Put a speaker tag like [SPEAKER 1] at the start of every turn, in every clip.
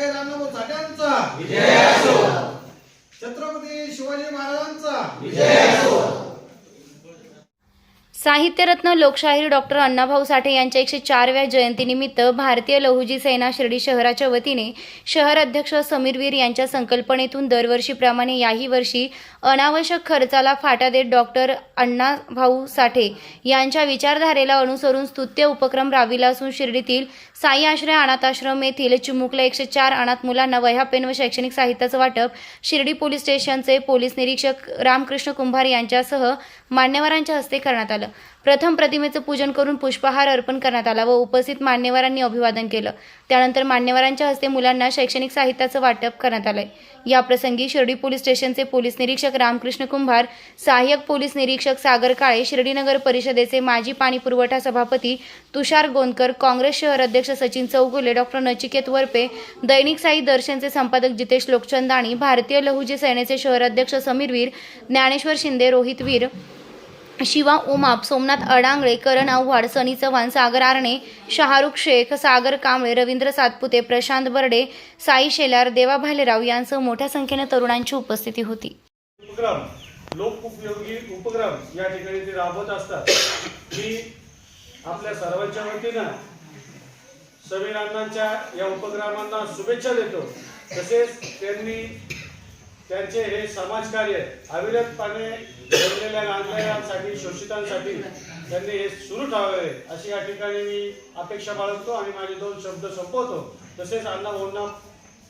[SPEAKER 1] लोकशाही अण्णाभाऊ साठ्यांचा छत्रपती शिवाजी महाराजांचा.
[SPEAKER 2] साहित्यरत्न लोकशाहीर डॉक्टर अण्णाभाऊ साठे यांच्या एकशे चारव्या जयंतीनिमित्त भारतीय लहुजी सेना शिर्डी शहराच्या वतीने शहर अध्यक्ष समीर वीर यांच्या संकल्पनेतून दरवर्षीप्रमाणे याही वर्षी अनावश्यक खर्चाला फाटा देत डॉक्टर अण्णाभाऊ साठे यांच्या विचारधारेला अनुसरून स्तुत्य उपक्रम राबविला असून शिर्डीतील साई आश्रय अनाथाश्रम येथील चिमुकल्या एकशे चार अनाथ मुलांना वह्या पेन व शैक्षणिक साहित्याचं वाटप शिर्डी पोलीस स्टेशनचे पोलीस निरीक्षक रामकृष्ण कुंभार यांच्यासह मान्यवरांच्या हस्ते करण्यात आलं. प्रथम प्रतिमेचं पूजन करून पुष्पहार अर्पण करण्यात आला व उपस्थित मान्यवरांनी अभिवादन केलं. त्यानंतर मान्यवरांच्या हस्ते मुलांना शैक्षणिक साहित्याचं वाटप करण्यात आलंय. याप्रसंगी शिर्डी पोलीस स्टेशनचे पोलीस निरीक्षक रामकृष्ण कुंभार सहाय्यक पोलीस निरीक्षक सागर काळे शिर्डीनगर परिषदेचे माजी पाणी पुरवठा सभापती तुषार गोंदकर काँग्रेस शहर अध्यक्ष सचिन चौगुले डॉक्टर नचिकेत वरपे दैनिक साई दर्शनचे संपादक जितेश लोकचंदाणी भारतीय लहुजी सेनेचे शहर अध्यक्ष समीर वीर ज्ञानेश्वर शिंदे रोहित वीर शिवा उमाप सोमनाथ अडांगळे करण आव्हाड सनी चव्हाण सागर आरणे शाहरुख शेख सागर कांबळे रवींद्र सातपुते प्रशांत बर्डे साई शेलार देवा भालेराव यांसह मोठ्या संख्येने तरुणांची उपस्थिती होती.
[SPEAKER 3] उपक्रम लोकोपयोगी उपक्रम या ठिकाणी ते राबवत असतात. मी आपल्या सर्वांच्या वतीनं समीर अण्णांच्या या उपक्रमांना शुभेच्छा देतो. तसेच त्यांनी त्यांचे हे समाजकार्य अविरतपणे घडलेल्या नांदलेल्यांसाठी शोषितांसाठी त्यांनी हे सुरू ठेवावे. अशी या ठिकाणी मी अपेक्षा बाळगतो आणि माझे दोन शब्द संपवतो. तसेच अण्णा भाऊंना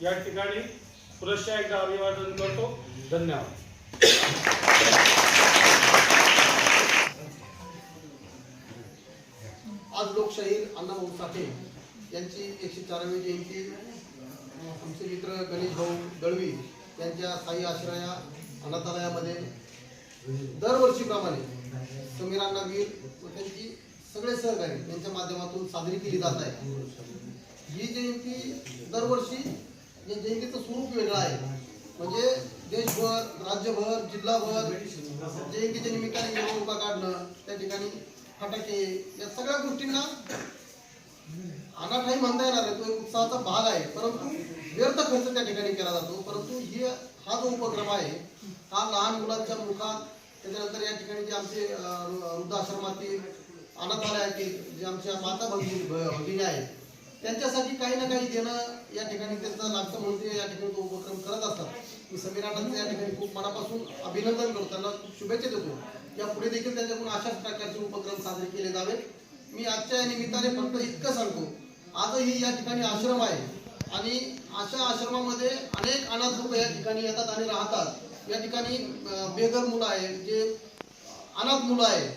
[SPEAKER 3] या ठिकाणी पुरस्कार एकदा अभिवादन करतो. धन्यवाद.
[SPEAKER 4] आज लोकशाहीर अण्णाभाऊ साठे यांची एकशे चारावी जयंती. आमचे मित्र गणेश भाऊ दळवी त्यांच्या साई आश्रया अनाथालयामध्ये दरवर्षीप्रमाणे समीरांना वीर व त्यांची सगळे सहकारी यांच्या माध्यमातून साजरी केली जात आहे. ही जयंती दरवर्षी या जयंतीचं स्वरूप वेगळं आहे. म्हणजे देशभर राज्यभर जिल्हाभर जयंतीच्या निमित्ताने मिरवणुका काढणं त्या ठिकाणी फटाके या सगळ्या गोष्टींना अनाठाई म्हणता येणार आहे तो एक उत्साहाचा भाग आहे. परंतु व्यर्थ खर्च त्या ठिकाणी केला जातो. परंतु हे हा जो उपक्रम आहे हा लहान मुलांच्या मुखात त्याच्यानंतर या ठिकाणी जे आमचे वृद्धाश्रमातील अनाथालयातील जे आमच्या माता भगिनी भगिनी आहेत त्यांच्यासाठी काही ना काही देणं या ठिकाणी त्यांचं लागतं म्हणून ते या ठिकाणी तो उपक्रम करत असतात. मी समीरांचं या ठिकाणी खूप मनापासून अभिनंदन करतो त्यांना खूप शुभेच्छा देतो. या पुढे देखील त्यांच्याकडून अशाच प्रकारचे उपक्रम साजरे केले जावेत. मी आजच्या या निमित्ताने फक्त इतकं सांगतो आजही या ठिकाणी आश्रम आहे. आणि अशा आश्रमामध्ये अनेक अनाथ लोक या ठिकाणी येतात आणि राहतात. या ठिकाणी बेघर मुलं आहेत जे अनाथ मुलं आहेत.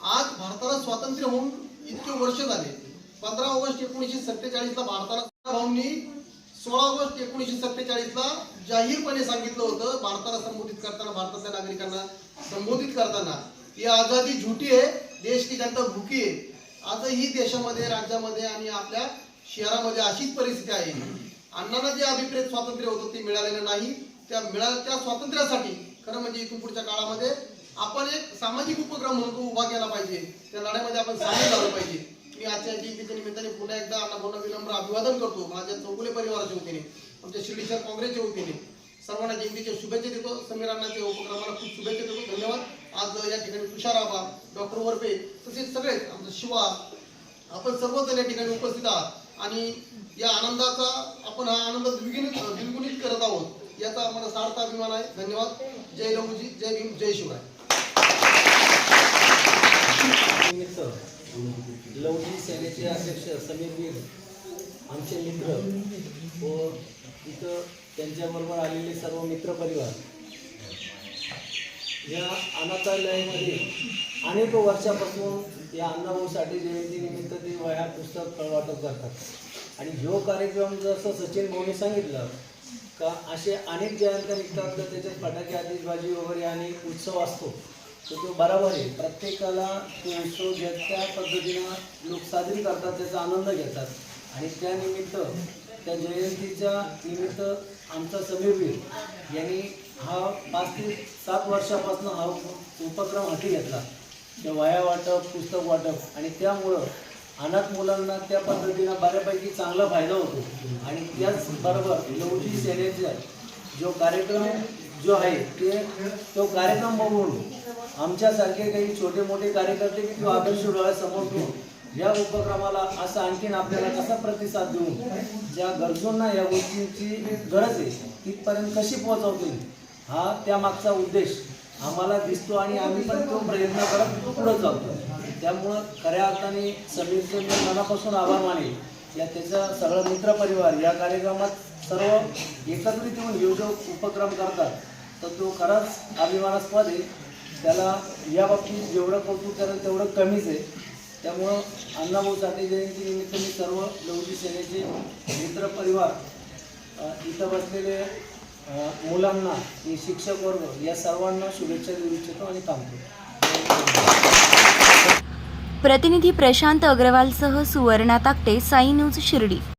[SPEAKER 4] आज भारताला स्वातंत्र्य होऊन इतके वर्ष झाले. पंधरा ऑगस्ट एकोणीसशे सत्तेचाळीसला भारताला भाऊंनी सोळा ऑगस्ट एकोणीसशे सत्तेचाळीसला जाहीरपणे सांगितलं होतं भारताला संबोधित करताना भारताच्या नागरिकांना संबोधित करताना ही आझादी झुटी आहे देश की जनता भुकी आहे. आजही देशामध्ये राज्यामध्ये आणि आपल्या शहरामध्ये अशीच परिस्थिती आहे. अण्णांना जे अभिप्रेत स्वातंत्र्य होतं ते मिळालेलं नाही. त्या मिळाल्या त्या स्वातंत्र्यासाठी खरं म्हणजे इथून पुढच्या काळामध्ये आपण एक सामाजिक उपक्रम म्हणून तो उभा केला पाहिजे. त्या लढ्यामध्ये आपण सामील झालं पाहिजे. मी आजच्या जयंतीच्या निमित्ताने पुन्हा एकदा अण्णाभाऊंना विनम्र अभिवादन करतो. माझ्या चौगुले परिवाराच्या वतीने आमच्या शिर्डीच्या काँग्रेसच्या वतीने. सर्वांना जयंतीच्या शुभेच्छा देतो. समीर अण्णाच्या उपक्रमाला खूप शुभेच्छा देतो. धन्यवाद. आज या ठिकाणी तुषार आबा डॉक्टर वरपे तसेच सगळेच आमचं शिवा आपण सर्वजण या ठिकाणी उपस्थित आहात. आणि या आनंदाचा आपण हा आनंद द्विगुणित द्विगुणित करत आहोत याचा आम्हाला सार्थ अभिमान आहे. धन्यवाद. जय रघुजी जय भीम जय शिवराय.
[SPEAKER 5] लवजी सेनेचे अध्यक्ष समीर वीर आमचे मित्र व इथं त्यांच्याबरोबर आलेले सर्व मित्रपरिवार या अनाथालयामध्ये अनेक वर्षापासून या अण्णाभाऊसाठी जयंतीनिमित्त ते वह्या पुस्तक वाटप करतात. आणि जो कार्यक्रम जसं सचिन भाऊने सांगितलं का असे अनेक जयंत्या निघतात तर त्याच्यात फटाके आतिषबाजी वगैरे आणि उत्सव असतो. तर तो बराबर आहे. प्रत्येकाला तो उत्सव ज्या त्या पद्धतीनं लोक साजरी करतात त्याचा आनंद घेतात. आणि त्यानिमित्त त्या जयंतीच्या निमित्त आमचा समीरवीर यांनी हा पाच ते सात वर्षापासून हा उप- उपक्रम हाती घेतला. वया वह्या वाटप पुस्तक वाटप आणि त्यामुळं अनाथ मुलांना त्या पद्धतीनं बऱ्यापैकी चांगला फायदा होतो. आणि त्याचबरोबर एवढी सेनेचा जो कार्यक्रम जो आहे ते तो कार्यक्रम बघून आमच्यासारखे काही छोटे मोठे कार्यकर्ते किंवा आदर्श डोळ्यासमोर ठेवून या उपक्रमाला असं आणखीन आपल्याला कसा प्रतिसाद देऊन ज्या गरजूंना या गोष्टींची गरज आहे तिथपर्यंत कशी पोहोचवतील हा त्यामागचा उद्देश. आम्हाला दिसतो आणि आम्ही पण तो प्रयत्न करत पुढं चालतो त्यामुळं खऱ्या अर्थाने समीरचं मी मनापासून आभार मानेल या त्याचा सगळं मित्रपरिवार या कार्यक्रमात सर्व एकत्रित येऊन हे जो उपक्रम करतात. तर तो खराच अभिमानास्पद आहे. त्याला या बाबतीत जेवढं कौतुक करेल तेवढं कमीच आहे. त्यामुळं अण्णाभाऊ साठे जयंतीनिमित्त मी सर्व लवजी सेनेचे मित्रपरिवार इथं बसलेले मुलांना हे शिक्षक वर्ग या सर्वांना शुभेच्छा देऊ इच्छितो आणि थांबतो
[SPEAKER 2] प्रतिनिधी प्रशांत अग्रवालसह सुवर्णा ताकटे साई न्यूज शिर्डी.